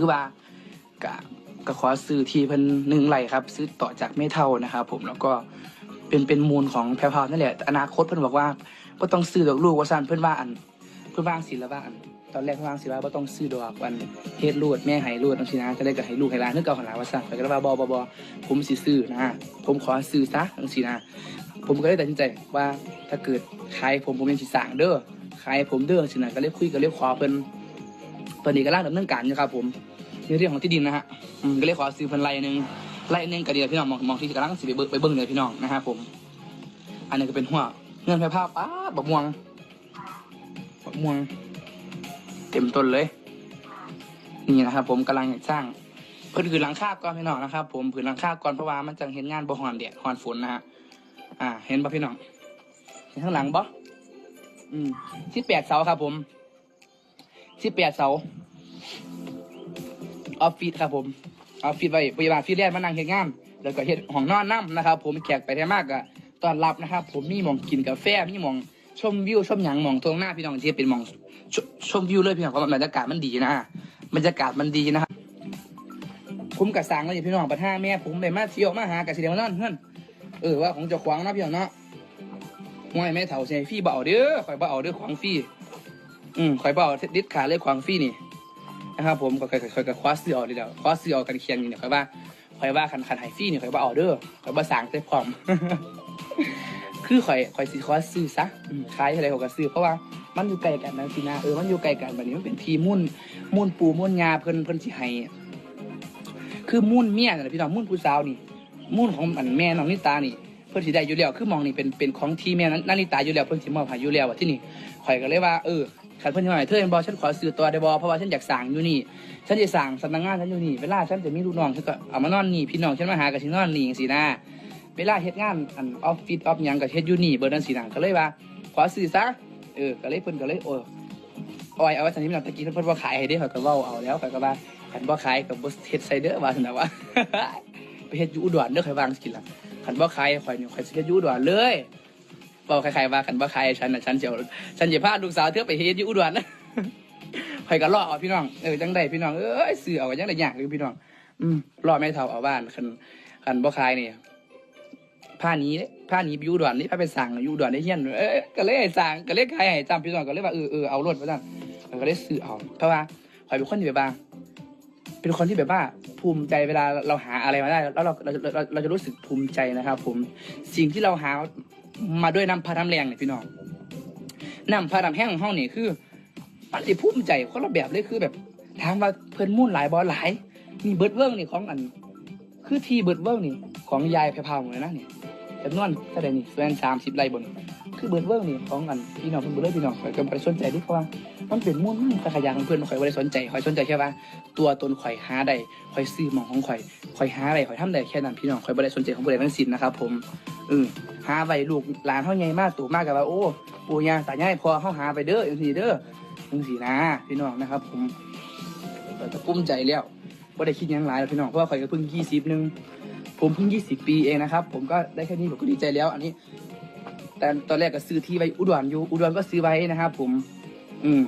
คือว่าก็ก็ขอซื้อที่เพิ่นหนึ่งไร่ครับ ซื้อต่อจากแม่เท่านะครับผมแล้วก็เป็นเป็นมูลของแพรพราวนั่นแหละแต่อนาคตเพิ่นบอกว่าบ่ต้องซื้อดอกลูกว่าซั่นเพิ่นว่าอัน เพิ่นว่างสิล้วว่าอัน ตอนแรกเพิ่นว่างสิว่าบ่ต้องซื้อดอกอันเฮ็ดรูดแม่ให้รูดจังซี่นะจะได้ก็ให้ลูกให้หลานคือเก่าหั่นล่ะว่าซั่นเพิ่ก็เลยว่าบ่บ่บ่ผมสิซื้อนะผมขอซื้อซะจังซี่นะผมก็เลยตัดสินใจว่าถ้าเกิดขายผมผมยังสิสั่งเด้อขายผมเด้อสินะก็เลยคุยก็เลยขอเพิ่น เพิ่นนี่ก็ร่างดำเนินการอยู่ครับ ผมในเรื่องของที่ดินนะฮะอืมก็เลยขอซื้อเพิ่นไรหนึงไรหนึงก็ดีแล้วพี่น้องมองมองที่กำลังสิไปเบิ่งไปเบิ่งเลยพี่น้องนะฮะผม อันนี้ก็เป็นหัวเงินแพร่ภาพป้าบักม่วงบักม่วง เต็มต้นเลย นี่นะครับ ผมกำลังสร้างเพิ่นคือหลังคาก่อนพี่น้องนะครับ ผมผืนหลังคาก่อนเพราะว่ามันจังเห็นงานบ่ฮ้อนแดดฮ้อนฝนนะฮะอ่า เห็นป่ะพี่น้องเห็นข้างหลังบ่อืมสิบแปดเสาครับ ผม สิบแปดเสาออฟฟิศครับผมออฟฟิศไว้พยาบาลฟิตแลนด์มานั่งเฮ็ดงาน แล้วก็เฮ็ดห้องนอนน้ำนะครับ ผมแขกไปได้มากก็ต้อนรับนะครับ ผมมีหมองกินกาแฟมีหมองชมวิวชมหยังมองตรงหน้าพี่น้องที่เป็นมองชชมวิวเลยพี่น้องเพราะบรรยากาศมันดีนะบรรยากาศมันดีนะครับผมกระสังเลยพี่น้องประท่าแม่ผมได้มาเที่ยวมาหากระสิเดียมานอนเพื่อนเออว่าของเจ้าขวางนะพี่น้องเนาะห่วยแม่เฒ่าใช่ฟี่เบาเด้อข่อยเบาเด้อของฟี่ อืมข่อยเบาดิดขาเลยของฟี่นี่นะครับผมข่อยข่อยข่อยก็คว้าเสือออกเลยเดียวคว้าเสือออกกันเคียงนี่เนี่ยข่อยว่าข่อยว่าคันคันไฮฟี่นี่ข่อยเบเอาเด้อข่อยบ่สร้างแต่พร้อม คือข่อยข่อยสิคว้าซื้อซะขายอะไรข่อยก็ซื้อเพราะว่ามันอยู่ไกลกันนะสินะเออมันอยู่ไกลกันแบบนี้มันเป็นทีมุ่นมุ่นปูมุ่นยาเพิ่นเพิ่นสิให้คือมุ่นเมียนั่นะพี่น้องมุ่นผู้สาวนี่ มุ่นของอันแม่น้องนิตานี่ เพิ่นสิได้อยู่แล้วคือมองนี่เป็นเป็นของที่แม่นั้นนิตาอยู่แล้วเพิ่นสิมอบให้อยู่แล้วที่นี่ข่อยก็เลยว่า เออ คันเพิ่อนสิมาให้เธอเห็นบ่ฉันขอซื้อตัวได้บ่เพราะว่าฉันอยากสั่งอยู่นี่ ฉันจะสั่งสำนักงานฉันอยู่นี่ เวลาฉันจะมีลูกน้องฉันก็เอามานอนนี่ พี่น้องฉันมาหาก็สินนอนนี่จังซี่นะเวลาเฮ็ดงานอันออฟฟิศออฟยังก็เฮ็ดอยู่นี่เบิดนั่นสินะก็เลยว่า ขอซื้อซะ เออ ก็เลยเพิ่นก็เลยโอ้ออยเอาไว้ตอนนี้พี่น้องตะกี้เพิ่นบ่ขายให้เด้ข่อยก็เว้าเอาแล้วข่อยก็ว่าคันบ่ขายก็บ่เฮ็ดใส่เด้อว่าซั่นน่ะว่าไปเฮ็ดอยู่อุดรเด้อข่อยวางสิล่ะคันบ่ขายข่อยนี่ข่อยสิเฮ็ดอยู่อุดรเลย เว้าคล้ายๆว่าคันบ่าให้ฉันน่ะฉันสิเอาฉันสิพาลูกสาวเธอไปเฮ็ดอยู่อุดรนะข่อยก็รอเอาพี่น้องเออจังไดพี่น้องเอ้ยซื้อเอาก็ยังได้ยากอยู่พี่น้อง อืมรอแม่เฒ่าเอาบ้านคันคันบ่ขายนี่ผ้านี้ผ้านี้อยู่อุดรนี่ผ้าไปสั่งอยู่อุดรได้เฮียนเอ้ยก็เลยให้สั่งก็เลยขายให้จำพี่น้องก็เลยว่าเออเออเอารถว่าซั่นก็เลยซื้อเอาเพราะว่าข่อยเป็นคนที่แบบว่าเป็นคนที่แบบว่าภูมิใจเวลาเราหาอะไรมาได้ แล้วเราเราเราเราจะรู้สึกภูมิใจนะครับ ผมสิ่งที่เราหา มาด้วยน้ำพัดน้ำแรงเนี่ยพี่น้องน้ำพัดน้ำแห้งของห้องนี่คือปฏิภูมิใจคนละแบบเลยคือแบบถามว่าเพื่อนมุ่นหลายบอหลายมีเบิร์ดเวิร์กนี่ของอัน คือที่เบิร์ดเวิร์กนี่ของยายแพรพาวเลยนะนี่ จำนวนเท่าไหร่นี่แฟนสามสิบไร่บน คือเบิร์ดเวิร์กนี่ของอันพี่น้องเพิ่นเบิร์พี่น้องข่อยก็บ่ไปสนใจดิเพราะว่ามันเป็นมุ่นมันขยะของเพื่อนข่อยไม่ได้สนใจข่อยสนใจแค่ว่า ตัวตนข่อยหาได้ข่อยซื้อหมองของข่อยข่อยหาได้ข่อยทำได้แค่นั้นพี่น้องข่อยบ่ได้สนใจของผู้ใดทั้งสิ้นนะครับผมเออหาไว้ลูกหลานเฮาใหญ่มากตู่มากกับว่าโอ้ปู่ย่าตายายพอเฮาหาไปเด้อจังซี่เด้อจังซี่นะพี่น้องนะครับ ผมก็จะภูมิใจแล้วบ่ได้คิดหยังหลายแล้วพี่น้องเพราะว่าข่อยก็เพิ่ง20นึง ผมเพิ่ง 20 ปีเองนะครับ ผมก็ได้แค่นี้ผมก็ดีใจแล้ว อันนี้ แต่ตอนแรกก็ซื้อที่ไว้อุดรอยู่อุดรก็ซื้อไว้นะครับ ผม อืม